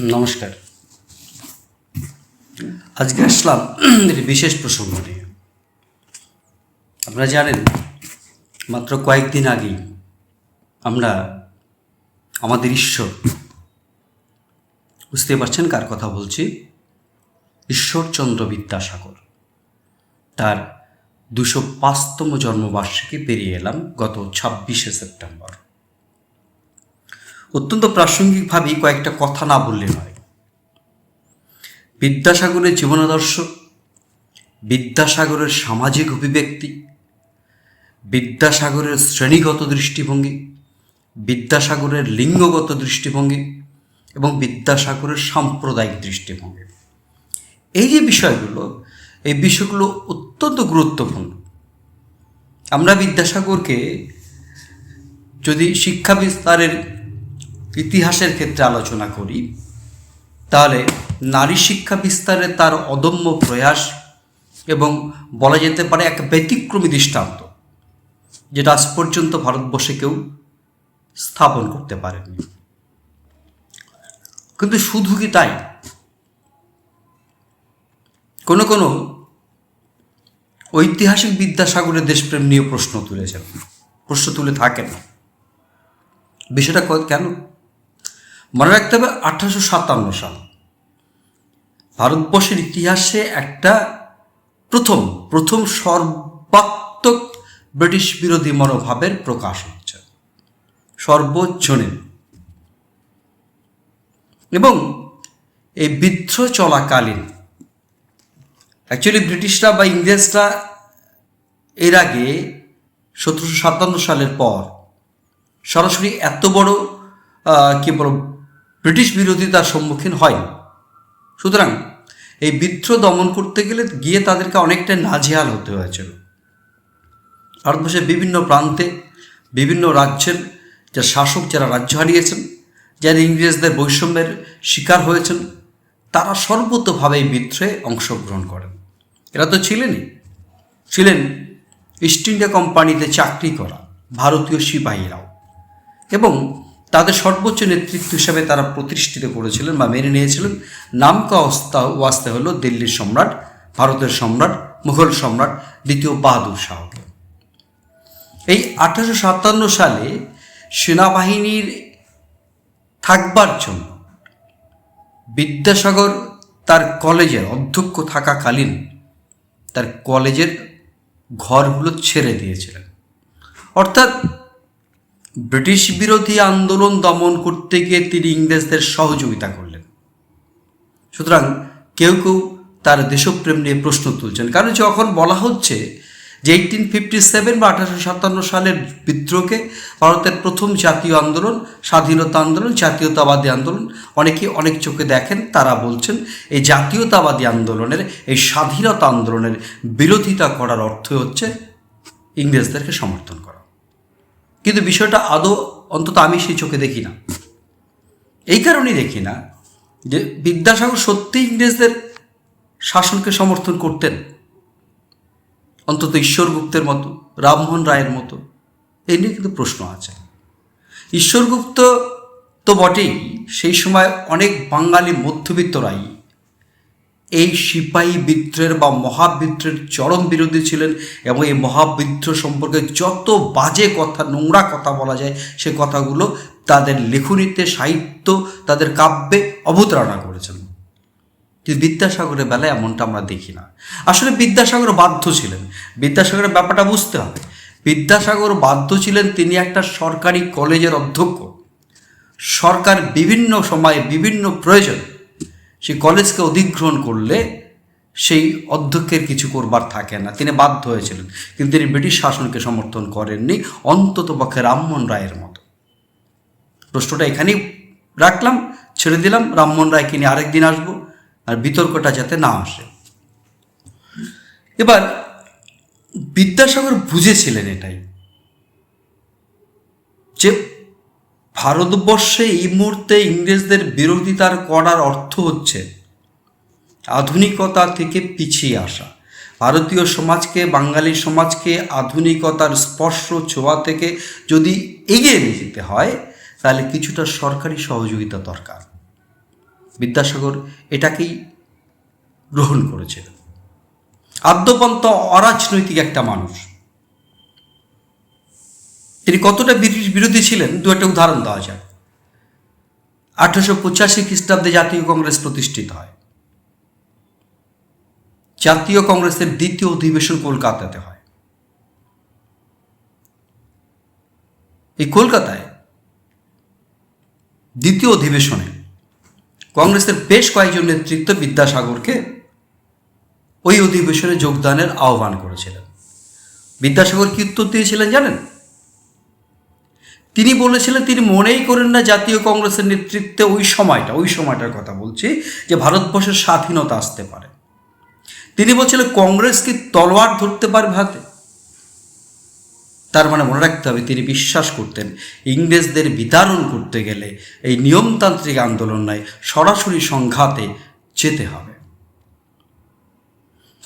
নমস্কার। আজকে আসলাম একটি বিশেষ প্রসঙ্গ নিয়ে। আপনারা জানেন, মাত্র কয়েকদিন আগেই আমরা, আমাদের ঈশ্বর, বুঝতে পারছেন কার কথা বলছি? ঈশ্বরচন্দ্র বিদ্যাসাগর। তার দুশো পাঁচতম জন্মবার্ষিকী পেরিয়ে এলাম গত ছাব্বিশে সেপ্টেম্বর। অত্যন্ত প্রাসঙ্গিকভাবেই কয়েকটা কথা না বললে নয়। বিদ্যাসাগরের জীবনাদর্শ, বিদ্যাসাগরের সামাজিক অভিব্যক্তি, বিদ্যাসাগরের শ্রেণীগত দৃষ্টিভঙ্গি, বিদ্যাসাগরের লিঙ্গগত দৃষ্টিভঙ্গি এবং বিদ্যাসাগরের সাম্প্রদায়িক দৃষ্টিভঙ্গি। এই যে বিষয়গুলো, এই বিষয়গুলো অত্যন্ত গুরুত্বপূর্ণ। আমরা বিদ্যাসাগরকে যদি শিক্ষা বিস্তারের ইতিহাসের ক্ষেত্রে আলোচনা করি, তাহলে নারী শিক্ষা বিস্তারে তার অদম্য প্রয়াস এবং বলা যেতে পারে এক ব্যতিক্রমী দৃষ্টান্ত, যেটা আজ পর্যন্ত ভারতবর্ষে কেউ স্থাপন করতে পারেনি কিন্তু শুধু কি তাই? কোনো কোনো ঐতিহাসিক বিদ্যাসাগরের দেশপ্রেম নিয়ে প্রশ্ন তুলেছেন, প্রশ্ন তুলে থাকেন। বিষয়টা কেন? মনে রাখতে হবে আঠারোশো সাতান্ন সাল। ভারতবর্ষের ইতিহাসে একটা প্রথম প্রথম সর্বাত্মক ব্রিটিশ বিরোধী মনোভাবের প্রকাশ হচ্ছে সর্বজনীন। এবং এই বিদ্রোহ চলাকালীন অ্যাকচুয়ালি ব্রিটিশরা বা ইংরেজরা এর আগে সতেরোশো সাতান্ন সালের পর সরাসরি এত বড় কি বলব ব্রিটিশ বিরোধিতার সম্মুখীন হয় সুতরাং এই বিদ্রোহ দমন করতে গেলে গিয়ে তাদেরকে অনেকটা নাজেহাল হতে হয়েছিল। ভারতবর্ষের বিভিন্ন প্রান্তে, বিভিন্ন রাজ্যের যে শাসক যারা রাজ্য হারিয়েছেন, যারা ইংরেজদের বৈষম্যের শিকার হয়েছেন, তারা সর্বতভাবে এই বিদ্রোহে অংশগ্রহণ করেন। এরা তো ছিলেনই। ছিলেন ইস্ট ইন্ডিয়া কোম্পানিতে চাকরি করা ভারতীয় সিপাহীরাও। এবং তাদের সর্বোচ্চ নেতৃত্ব হিসাবে তারা প্রতিষ্ঠিত করেছিলেন বা মেনে নিয়েছিলেন। নামকা অস্তা ওয়াস্তে হলো দিল্লির সম্রাট, ভারতের সম্রাট, মুঘল সম্রাট দ্বিতীয় বাহাদুর শাহকে এই আঠারোশো সাতান্ন সালে সেনাবাহিনীর থাকবার জন্য বিদ্যাসাগর তার কলেজের অধ্যক্ষ থাকাকালীন তার কলেজের ঘরগুলো ছেড়ে দিয়েছিলেন। অর্থাৎ ব্রিটিশ বিরোধী আন্দোলন দমন করতে গিয়ে তিনি ইংরেজদের সহযোগিতা করলেন। সুতরাং কেউ কেউ তার দেশপ্রেম নিয়ে প্রশ্ন তুলছেন। কারণ যখন বলা হচ্ছে যে এইটিন ফিফটি সেভেন বা আঠারোশো সাতান্ন সালের বিদ্রোহকে ভারতের প্রথম জাতীয় আন্দোলন, স্বাধীনতা আন্দোলন, জাতীয়তাবাদী আন্দোলন, অনেকে অনেক চোখে দেখেন, তারা বলছেন এই জাতীয়তাবাদী আন্দোলনের, এই স্বাধীনতা আন্দোলনের বিরোধিতা করার অর্থ হচ্ছে ইংরেজদেরকে সমর্থন কিন্তু বিষয়টা আদৌ অন্তত আমি সেই চোখে দেখি না। এই কারণেই দেখি না যে বিদ্যাসাগর সত্যি ইংরেজদের শাসনকে সমর্থন করতেন। অন্তত ঈশ্বরগুপ্তের মতো, রামমোহন রায়ের মতো এই নিয়ে কিন্তু প্রশ্ন আছে। ঈশ্বরগুপ্ত তো বটেই, সেই সময় অনেক বাঙালি মধ্যবিত্তরাই এই সিপাহী বিদ্রোহের বা মহাবিদ্রোহের চরম বিরোধী ছিলেন এবং এই মহাবিদ্রোহ সম্পর্কে যত বাজে কথা, নোংরা কথা বলা যায়, সে কথাগুলো তাদের লেখনীতে, সাহিত্য, তাদের কাব্যে অবতারণা করেছেন। কিন্তু বিদ্যাসাগরের বেলায় এমনটা আমরা দেখি না। আসলে বিদ্যাসাগর বাধ্য ছিলেন। বিদ্যাসাগরের ব্যাপারটা বুঝতে হবে। বিদ্যাসাগর বাধ্য ছিলেন, তিনি একটা সরকারি কলেজের অধ্যক্ষ। সরকার বিভিন্ন সময়ে বিভিন্ন প্রয়োজন সেই কলেজকে অধিগ্রহণ করলে সেই অধ্যক্ষের কিছু করবার থাকে না। তিনি বাধ্য হয়েছিলেন। কিন্তু তিনি ব্রিটিশ শাসনকে সমর্থন করেননি, অন্তত পক্ষে রামমোহন রায়ের মতো। প্রশ্নটা এখানেই রাখলাম, ছেড়ে দিলাম। রামমোহন রায়কে নিয়ে আরেকদিন আসব, আর বিতর্কটা যাতে না আসে। এবার বিদ্যাসাগর বুঝেছিলেন এটাই, যে ভারতবর্ষে এই মুহূর্তে ইংরেজদের বিরোধিতার করার অর্থ হচ্ছে আধুনিকতা থেকে পিছিয়ে আসা। ভারতীয় সমাজকে, বাঙালি সমাজকে আধুনিকতার স্পর্শ ছোঁয়া থেকে যদি এগিয়ে নিয়ে যেতে হয়, তাহলে কিছুটা সরকারি সহযোগিতা দরকার। বিদ্যাসাগর এটাকেই গ্রহণ করেছিলেন আদ্যপন্ত অরাজনৈতিক একটা মানুষ। তিনি কতটা ব্রিটিশ বিরোধী ছিলেন? দু একটা উদাহরণ দেওয়া যায় আঠারোশো পঁচাশি খ্রিস্টাব্দে জাতীয় কংগ্রেস প্রতিষ্ঠিত হয়। জাতীয় কংগ্রেসের দ্বিতীয় অধিবেশন কলকাতাতে হয়। এই কলকাতায় দ্বিতীয় অধিবেশনে কংগ্রেসের বেশ কয়েকজন নেতৃত্ব বিদ্যাসাগরকে ওই অধিবেশনে যোগদানের আহ্বান করেছিলেন। বিদ্যাসাগর কি উত্তর দিয়েছিলেন জানেন? তিনি বলেছিলেন, তিনি মনেই করেন না জাতীয় কংগ্রেসের নেতৃত্বে ওই সময়টা, ওই সময়টার কথা বলছি, যে ভারতবর্ষের স্বাধীনতা আসতে পারে। তিনি বলছিলেন, কংগ্রেস কি তলোয়ার ধরতে পারবে হাতে? তার মানে মনে রাখতে হবে, তিনি বিশ্বাস করতেন, ইংরেজদের বিতাড়ন করতে গেলে এই নিয়মতান্ত্রিক আন্দোলন নয়, সরাসরি সংঘাতে যেতে হবে।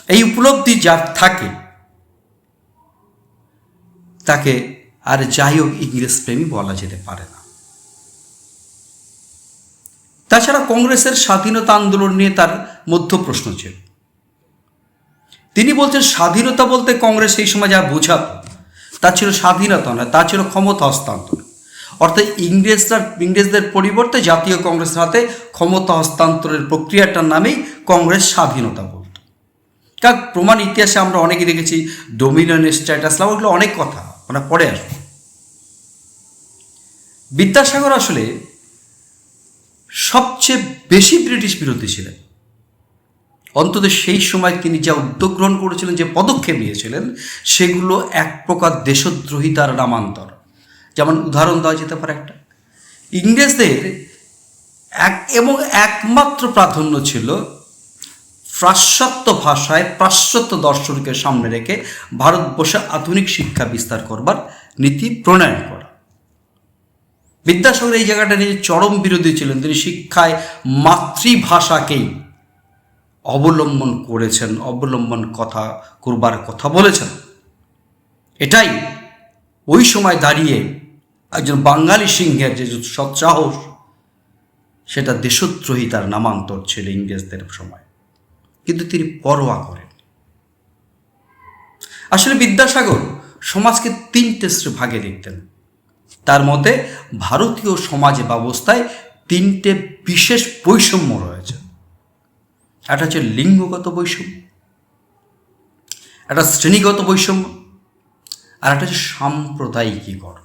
এই উপলব্ধি যার থাকে, তাকে আর যাই হোক, ইংরেজ প্রেমী বলা যেতে পারে না। তাছাড়া কংগ্রেসের স্বাধীনতা আন্দোলন নিয়ে তার মধ্য প্রশ্ন ছিল। তিনি বলছেন, স্বাধীনতা বলতে কংগ্রেস সেই সময় যা বোঝাত, তা ছিল স্বাধীনতা নয়, তা ছিল ক্ষমতা হস্তান্তর। অর্থাৎ ইংরেজরা, ইংরেজদের পরিবর্তে জাতীয় কংগ্রেসের হাতে ক্ষমতা হস্তান্তরের প্রক্রিয়াটার নামেই কংগ্রেস স্বাধীনতা বলত। কারণ প্রমাণ ইতিহাসে আমরা অনেকে দেখেছি ডোমিনিয়ন স্ট্যাটাস, ওগুলো অনেক কথা। আমরা পরে আসব। বিদ্যাসাগর আসলে সবচেয়ে বেশি ব্রিটিশ বিরোধী ছিলেন। অন্তত সেই সময় তিনি যা উদ্যোগ গ্রহণ করেছিলেন, যে পদক্ষেপ নিয়েছিলেন, সেগুলো এক প্রকার দেশদ্রোহিতার নামান্তর। যেমন উদাহরণ দেওয়া যেতে পারে একটা। ইংরেজদের এক এবং একমাত্র প্রাধান্য ছিল পাশ্চাত্য ভাষায় পাশ্চাত্য দর্শনকে সামনে রেখে ভারতবর্ষে আধুনিক শিক্ষা বিস্তার করবার নীতি প্রণয়ন করা। বিদ্যাসাগর এই জায়গাটা নিয়ে চরম বিরোধী ছিলেন। তিনি শিক্ষায় মাতৃভাষাকেই অবলম্বন করেছেন, অবলম্বন কথা, করবার কথা বলেছেন। এটাই ওই সময় দাঁড়িয়ে একজন বাঙালি সিংহের যে সৎসাহস সেটা দেশদ্রোহিতার নামান্তর ছিল ইংরেজদের সময়। কিন্তু তিনি পরোয়া করেন। আসলে বিদ্যাসাগর সমাজকে তিনটে ভাগে দেখতেন তার মতে ভারতীয় সমাজ ব্যবস্থায় তিনটে বিশেষ বৈষম্য রয়েছে। একটা হচ্ছে লিঙ্গগত বৈষম্য, একটা শ্রেণীগত বৈষম্য, আর একটা হচ্ছে সাম্প্রদায়িকীকরণ।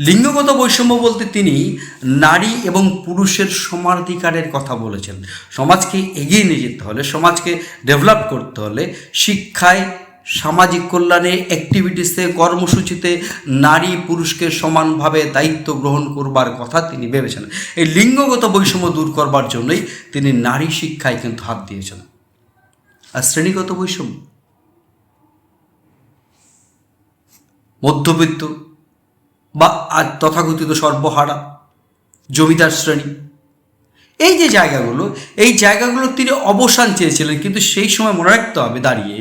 লিঙ্গগত বৈষম্য বলতে তিনি নারী এবং পুরুষের সমাধিকারের কথা বলেছেন। সমাজকে এগিয়ে নিয়ে যেতে হলে, সমাজকে ডেভেলপ করতে হলে শিক্ষায়, সামাজিক কল্যাণে অ্যাক্টিভিটিসে কর্মসূচিতে নারী পুরুষকে সমানভাবে দায়িত্ব গ্রহণ করবার কথা তিনি ভেবেছেন। এই লিঙ্গগত বৈষম্য দূর করবার জন্যই তিনি নারী শিক্ষায় কিন্তু হাত দিয়েছেন। আর শ্রেণীগত বৈষম্য? মধ্যবিত্ত বা তথাকথিত সর্বহারা, জমিদার শ্রেণি। এই যে জায়গাগুলো, এই জায়গাগুলো তিনি অবসান চেয়েছিলেন, কিন্তু সেই সময় মনে রাখতে হবে দাঁড়িয়ে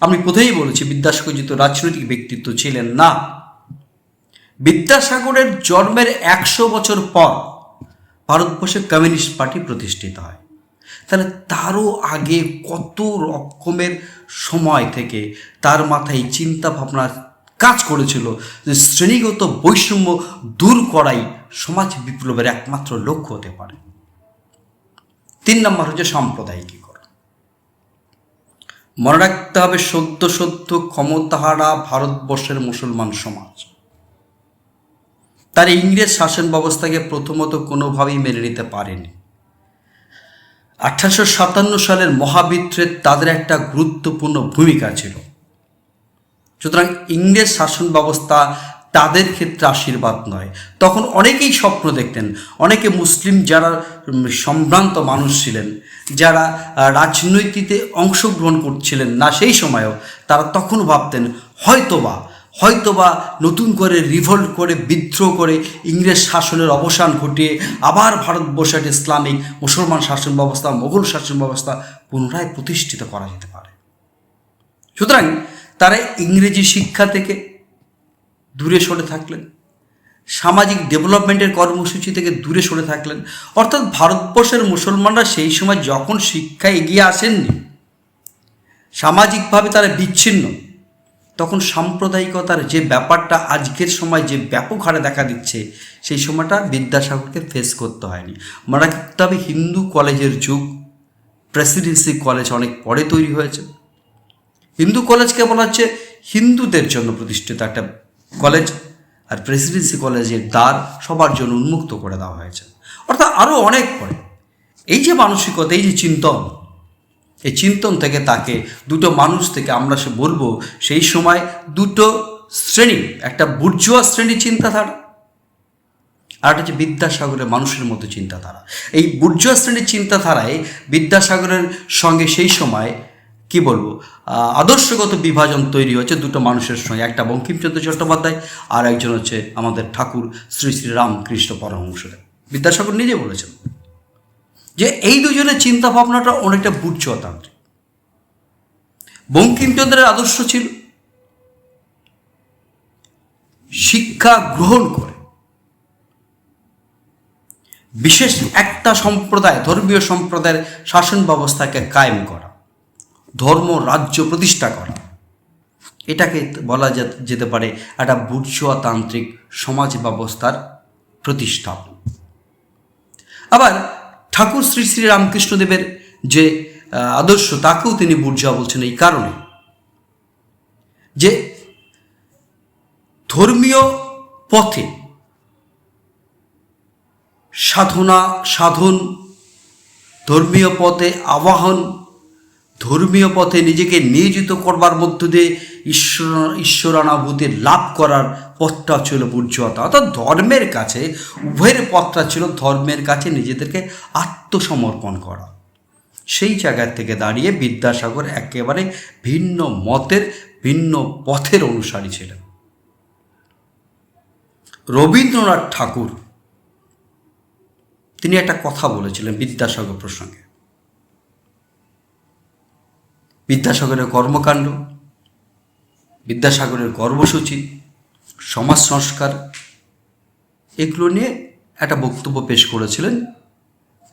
আমি প্রথমেই বলেছি বিদ্যাসাগর যেহেতু রাজনৈতিক ব্যক্তিত্ব ছিলেন না। বিদ্যাসাগরের জন্মের একশো বছর পর ভারতবর্ষে কমিউনিস্ট পার্টি প্রতিষ্ঠিত হয়। তাহলে তারও আগে কত রকমের সময় থেকে তার মাথায় চিন্তা ভাবনা কাজ করেছিল যে শ্রেণীগত বৈষম্য দূর করাই সমাজ বিপ্লবের একমাত্র লক্ষ্য হতে পারে। তিন নম্বর হচ্ছে সাম্প্রদায়িকীকরণ। মনে রাখতে হবে সদ্য সদ্য ক্ষমতাহারা ভারতবর্ষের মুসলমান সমাজ। তার ইংরেজ শাসন ব্যবস্থাকে প্রথমত কোনোভাবেই মেনে নিতে পারেনি। আঠারোশো সাতান্ন সালের মহাবিদ্রে তাদের একটা গুরুত্বপূর্ণ ভূমিকা ছিল। সুতরাং ইংরেজ শাসন ব্যবস্থা তাদের ক্ষেত্রে আশীর্বাদ নয়। তখন অনেকেই স্বপ্ন দেখতেন, অনেকে মুসলিম যারা সম্ভ্রান্ত মানুষ ছিলেন, যারা রাজনৈতিতে অংশগ্রহণ করছিলেন না সেই সময়েও, তারা তখন ভাবতেন, হয়তোবা হয়তোবা নতুন করে রিভল্ট করে, বিদ্রোহ করে ইংরেজ শাসনের অবসান ঘটিয়ে আবার ভারতবর্ষে একটা ইসলামিক মুসলমান শাসন ব্যবস্থা মোগল শাসন ব্যবস্থা পুনরায় প্রতিষ্ঠিত করা যেতে পারে। সুতরাং তারা ইংরেজি শিক্ষা থেকে দূরে সরে থাকলেন। সামাজিক ডেভেলপমেন্টের কর্মসূচি থেকে দূরে সরে থাকলেন। অর্থাৎ ভারতবর্ষের মুসলমানরা সেই সময় যখন শিক্ষায় এগিয়ে আসেননি, সামাজিকভাবে তারা বিচ্ছিন্ন, তখন সাম্প্রদায়িকতার যে ব্যাপারটা আজকের সময় যে ব্যাপক হারে দেখা দিচ্ছে, সেই সময়টা বিদ্যাসাগরকে ফেস করতে হয়নি। মনে হবে হিন্দু কলেজের যুগ প্রেসিডেন্সি কলেজ অনেক পরে তৈরি হয়েছে। হিন্দু কলেজকে বলা হচ্ছে হিন্দুদের জন্য প্রতিষ্ঠিত একটা কলেজ আর প্রেসিডেন্সি কলেজের দ্বার সবার জন্য উন্মুক্ত করে দেওয়া হয়েছে। অর্থাৎ আরও অনেক পরে। এই যে মানসিকতা, এই যে চিন্তন, এই চিন্তন থেকে তাকে দুটো মানুষ থেকে আমরা সে বলব, সেই সময় দুটো শ্রেণি, একটা বুর্জুয়া শ্রেণির চিন্তাধারা আর একটা হচ্ছে বিদ্যাসাগরের মানুষের মতো চিন্তাধারা। এই বুর্জুয়া শ্রেণির চিন্তাধারায় বিদ্যাসাগরের সঙ্গে সেই সময় কি বলব? আদর্শগত বিভাজন তৈরি হয়েছে দুটো মানুষের সঙ্গে, একটা বঙ্কিমচন্দ্র চট্টোপাধ্যায় আর একজন হচ্ছে আমাদের ঠাকুর শ্রী শ্রী রামকৃষ্ণ পরমহংসদেব। বিদ্যাসাগর নিজে বলেছেন যে এই দুজনের চিন্তা ভাবনাটা অনেকটা বুর্জতান্ত্রিক বঙ্কিমচন্দ্রের আদর্শ ছিল শিক্ষা গ্রহণ করে। বিশেষ একটা সম্প্রদায়, ধর্মীয় সম্প্রদায়ের শাসন ব্যবস্থাকে কায়েম করা। ধর্ম রাজ্য প্রতিষ্ঠা করা। এটাকে বলা যেতে পারে একটা বুর্জুয়াতান্ত্রিক সমাজ ব্যবস্থার প্রতিষ্ঠাপন আবার ঠাকুর শ্রী শ্রী রামকৃষ্ণদেবের যে আদর্শ, তাকেও তিনি বুর্জুয়া বলছেন এই কারণে। যে ধর্মীয় পথে সাধনা, সাধন, ধর্মীয় পথে আবাহন ধর্মীয় পথে নিজেকে নিয়োজিত করবার মধ্য দিয়ে ঈশ্বর, ঈশ্বরানুভূতি লাভ করার পথটা ছিল বুর্জতা অর্থাৎ ধর্মের কাছে, উভয়ের পথটা ছিল ধর্মের কাছে নিজেদেরকে আত্মসমর্পণ করা। সেই জায়গার থেকে দাঁড়িয়ে বিদ্যাসাগর একেবারে ভিন্ন মতের, ভিন্ন পথের অনুসারী ছিলেন। রবীন্দ্রনাথ ঠাকুর, তিনি একটা কথা বলেছিলেন বিদ্যাসাগর প্রসঙ্গে। বিদ্যাসাগরের কর্মকাণ্ড, বিদ্যাসাগরের কর্মসূচি, সমাজ সংস্কার, এগুলো নিয়ে একটা বক্তব্য পেশ করেছিলেন।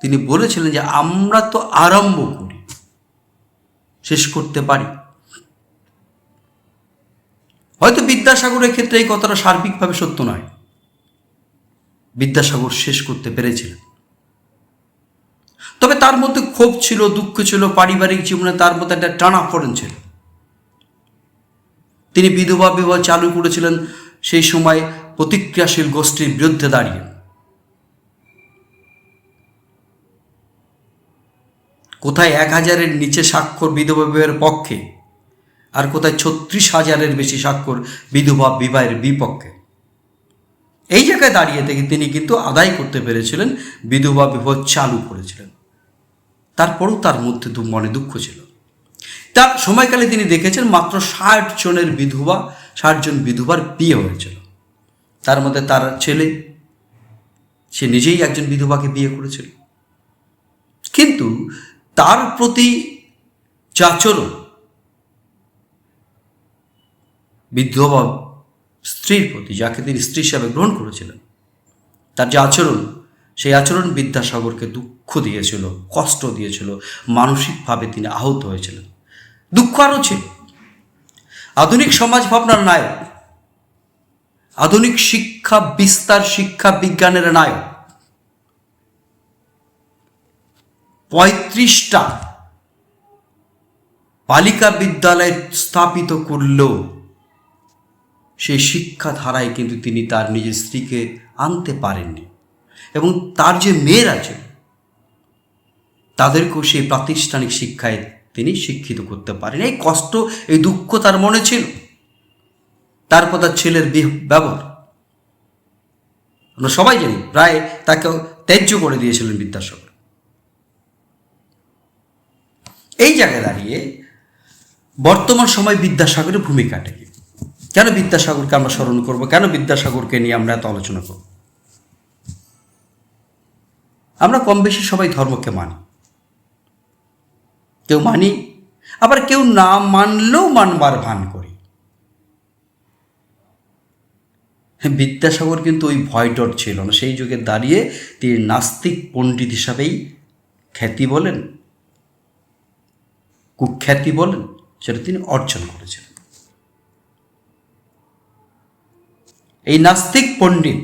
তিনি বলেছিলেন যে, আমরা তো আরম্ভ করি, শেষ করতে পারি। হয়তো বিদ্যাসাগরের ক্ষেত্রে এই কথাটা সার্বিকভাবে সত্য নয়। বিদ্যাসাগর শেষ করতে পেরেছিলেন। তবে তার মধ্যে ক্ষোভ ছিল, দুঃখ ছিল, পারিবারিক জীবনে তার মধ্যে একটা টানা পড়েন ছিল। তিনি বিধবা বিবাহ চালু করেছিলেন, সেই সময় প্রতিক্রিয়াশীল গোষ্ঠীর বিরুদ্ধে দাঁড়িয়ে। কোথায় এক হাজারের নিচে স্বাক্ষর বিধবা বিবাহের পক্ষে, আর কোথায় ছত্রিশ হাজারের বেশি স্বাক্ষর বিধবা বিবাহের বিপক্ষে। এই জায়গায় দাঁড়িয়ে থেকে তিনি কিন্তু আদায় করতে পেরেছিলেন, বিধবা বিবাহ চালু করেছিলেন। তারপরেও তার মধ্যে মনে দুঃখ ছিল। তার সময়কালে তিনি দেখেছেন মাত্র ষাট জনের বিধবা, ষাট জন বিধবার বিয়ে হয়েছিল। তার মধ্যে তার ছেলে, সে নিজেই একজন বিধবাকে বিয়ে করেছিল। কিন্তু তার প্রতি যে আচরণ, বিধবা স্ত্রীর প্রতি, যাকে তিনি স্ত্রী হিসাবে গ্রহণ করেছিলেন, তার যে আচরণ সেই আচরণ বিদ্যাসাগরকে দুঃখ দিয়েছিল, কষ্ট দিয়েছিল, মানসিকভাবে তিনি আহত হয়েছিলেন। দুঃখ আরও ছিল আধুনিক সমাজ ভাবনার নায়ক আধুনিক শিক্ষা, বিস্তার শিক্ষা বিজ্ঞানের নায়ক পঁয়ত্রিশটা বালিকা বিদ্যালয় স্থাপিত করলেও সেই শিক্ষাধারায় কিন্তু তিনি তার নিজের স্ত্রীকে আনতে পারেননি। এবং তার যে মেয়ের আছে তাদেরকেও সেই প্রাতিষ্ঠানিক শিক্ষায় তিনি শিক্ষিত করতে পারেন। এই কষ্ট, এই দুঃখ তার মনে ছিল। তারপর তার ছেলের বিহ- ব্যবহার। আমরা সবাই জানি, প্রায় তাকে ত্যায্য করে দিয়েছিলেন বিদ্যাসাগর এই জায়গায় দাঁড়িয়ে বর্তমান সময় বিদ্যাসাগরের ভূমিকাটা কি? কেন বিদ্যাসাগরকে আমরা স্মরণ করব? কেন বিদ্যাসাগরকে নিয়ে আমরা এত আলোচনা করব? আমরা কম বেশি সবাই ধর্মকে মানি। কেউ মানি, আবার কেউ না মানলেও মানবার ভান করি। বিদ্যাসাগর কিন্তু ওই ভয়ডর ছিল না। সেই যুগে দাঁড়িয়ে তিনি নাস্তিক পণ্ডিত হিসাবেই খ্যাতি বলেন, কুখ্যাতি বলেন, সেটা তিনি অর্জন করেছিলেন। এই নাস্তিক পণ্ডিত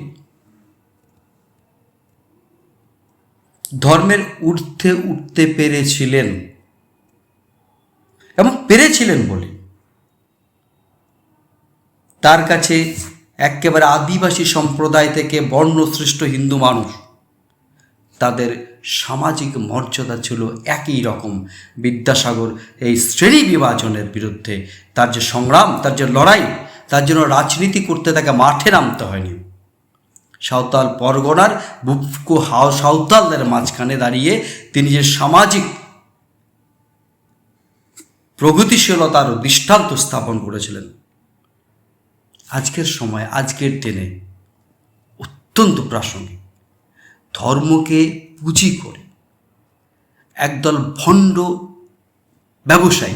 ধর্মের ঊর্ধ্বে উঠতে পেরেছিলেন এবং পেরেছিলেন বলে। তার কাছে একেবারে আদিবাসী সম্প্রদায় থেকে বর্ণশ্রেষ্ঠ হিন্দু মানুষ, তাদের সামাজিক মর্যাদা ছিল একই রকম। বিদ্যাসাগর এই শ্রেণি বিভাজনের বিরুদ্ধে তার যে সংগ্রাম, তার যে লড়াই, তার জন্য রাজনীতি করতে তাকে মাঠে নামতে হয়নি। সাঁওতাল পরগনার বুকু হাও সাঁওতালদের মাঝখানে দাঁড়িয়ে তিনি যে সামাজিক প্রগতিশীলতার দৃষ্টান্ত স্থাপন করেছিলেন। আজকের সময়, আজকের দিনে অত্যন্ত প্রাসঙ্গিক। ধর্মকে পুঁজি করে একদল ভণ্ড ব্যবসায়ী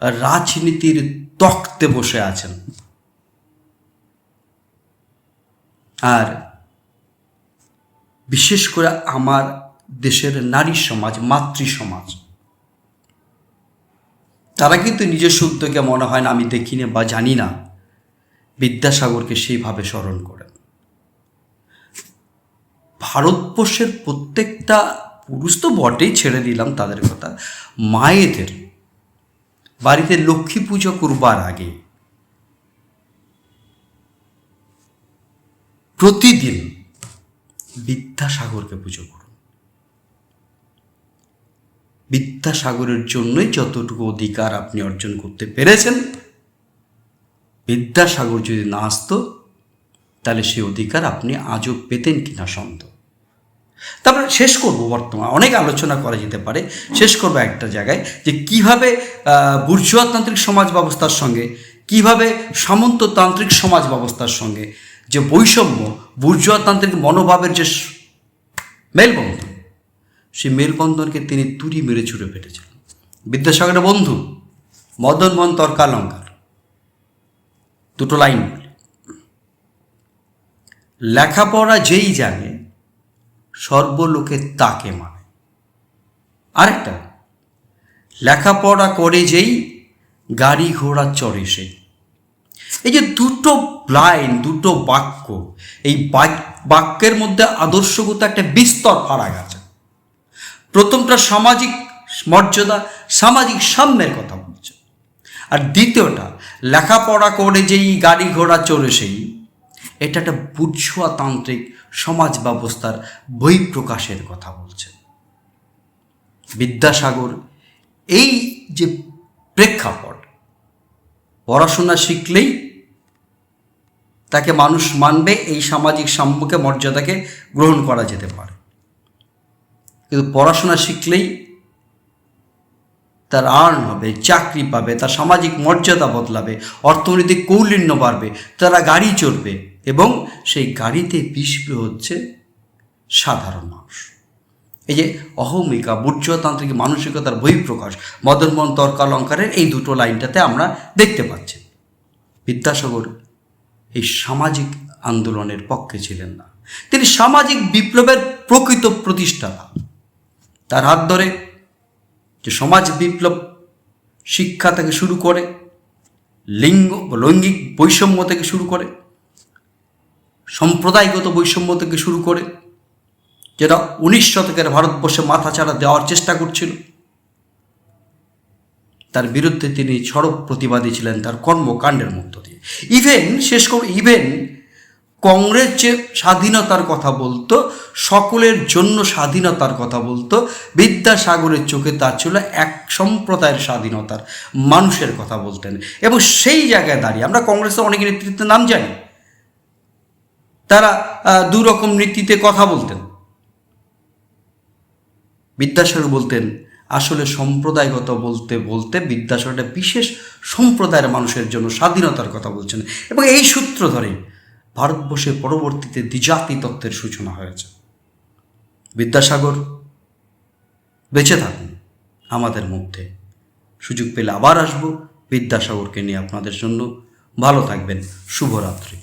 রাজনীতির তক্তে বসে আছেন। আর বিশেষ করে আমার দেশের নারী সমাজ, মাতৃ সমাজ, তারা কিন্তু নিজস্ব উদ্যোগে মনে হয় না, আমি দেখিনি বা জানি না, বিদ্যাসাগরকে সেইভাবে স্মরণ করেন ভারতবর্ষের প্রত্যেকটা পুরুষ তো বটেই ছেড়ে দিলাম তাদের কথা। মায়েদের বাড়িতে লক্ষ্মী পুজো করবার আগে প্রতিদিন বিদ্যাসাগরকে পুজো করুন। বিদ্যাসাগরের জন্যই যতটুকু অধিকার আপনি অর্জন করতে পেরেছেন, বিদ্যাসাগর যদি না আসতো, তাহলে সেই অধিকার আপনি আজও পেতেন কিনা সন্দেহ। তারপরে শেষ করব বর্তমান। অনেক আলোচনা করা যেতে পারে। শেষ করব একটা জায়গায় যে কীভাবে বুর্জুয়াতান্ত্রিক সমাজ ব্যবস্থার সঙ্গে, কীভাবে সামন্ততান্ত্রিক সমাজ ব্যবস্থার সঙ্গে যে বৈষম্য বুর্জুয়াতান্ত্রিক মনোভাবের যে মেলবন্ধন, সেই মেলবন্ধনকে তিনি তুড়ি মেরে ছুটে ফেটেছিলেন। বিদ্যাসাগরের বন্ধু মদন মন তর্কালঙ্কার দুটো লাইন লেখাপড়া যেই জানে, সর্বলোকে তাকে মানে। আরেকটা, লেখাপড়া করে যেই গাড়ি ঘোড়া চড়ে সেই এই যে দুটো লাইন দুটো বাক্য, এই বাক্যের মধ্যে আদর্শগত একটা বিস্তর ফারাক আছে। প্রথমটা সামাজিক মর্যাদা, সামাজিক সাম্যের কথা বলছে। আর দ্বিতীয়টা, লেখাপড়া করে যেই গাড়ি ঘোড়া চড়ে সেই, এটা একটা বুঝুয়াতান্ত্রিক সমাজ ব্যবস্থার বই প্রকাশের কথা বলছে। বিদ্যাসাগর এই যে প্রেক্ষাপট পড়াশোনা শিখলেই তাকে মানুষ মানবে, এই সামাজিক সাম্যকে মর্যাদাকে গ্রহণ করা যেতে পারে। কিন্তু পড়াশোনা শিখলেই তার আর্ন হবে, চাকরি পাবে, তার সামাজিক মর্যাদা বদলাবে, অর্থনৈতিক কৌলিন্য বাড়বে, তারা গাড়ি চড়বে এবং সেই গাড়িতে পিসবে হচ্ছে সাধারণ মানুষ। এই যে অহমিকা বুর্জতান্ত্রিক মানসিকতার বহিঃপ্রকাশ, মদনমোহন তর্কালঙ্কারের এই দুটো লাইনটাতে আমরা দেখতে পাচ্ছি। বিদ্যাসাগর এই সামাজিক আন্দোলনের পক্ষে ছিলেন না। তিনি সামাজিক বিপ্লবের প্রকৃত প্রতিষ্ঠাতা। তার হাত ধরে যে সমাজ বিপ্লব শিক্ষা থেকে শুরু করে, লিঙ্গ লৈঙ্গিক বৈষম্য থেকে শুরু করে, সম্প্রদায়গত বৈষম্য থেকে শুরু করে যেটা উনিশ শতকের ভারতবর্ষে মাথাচাড়া দেওয়ার চেষ্টা করছিল। তার বিরুদ্ধে তিনি সড়ক প্রতিবাদী ছিলেন তার কর্মকাণ্ডের মধ্য দিয়ে। ইভেন শেষ করে ইভেন কংগ্রেস যে স্বাধীনতার কথা বলতো, সকলের জন্য স্বাধীনতার কথা বলতো, বিদ্যাসাগরের চোখে তার ছিল এক সম্প্রদায়ের স্বাধীনতার মানুষের কথা বলতেন। এবং সেই জায়গায় দাঁড়িয়ে, আমরা কংগ্রেসের অনেক নেতৃত্বের নাম জানি, তারা দু রকম নীতিতে কথা বলতেন। বিদ্যাসাগর বলতেন, আসলে সম্প্রদায়গত বলতে বলতে বিদ্যাসাগর একটা বিশেষ সম্প্রদায়ের মানুষের জন্য স্বাধীনতার কথা বলছেন। এবং এই সূত্র ধরে ভারতবর্ষে পরবর্তীতে দ্বিজাতি তত্ত্বের সূচনা হয়েছে। বিদ্যাসাগর, বেঁচে থাকুন আমাদের মধ্যে। সুযোগ পেলে আবার আসব বিদ্যাসাগরকে নিয়ে আপনাদের জন্য। ভালো থাকবেন, শুভরাত্রি।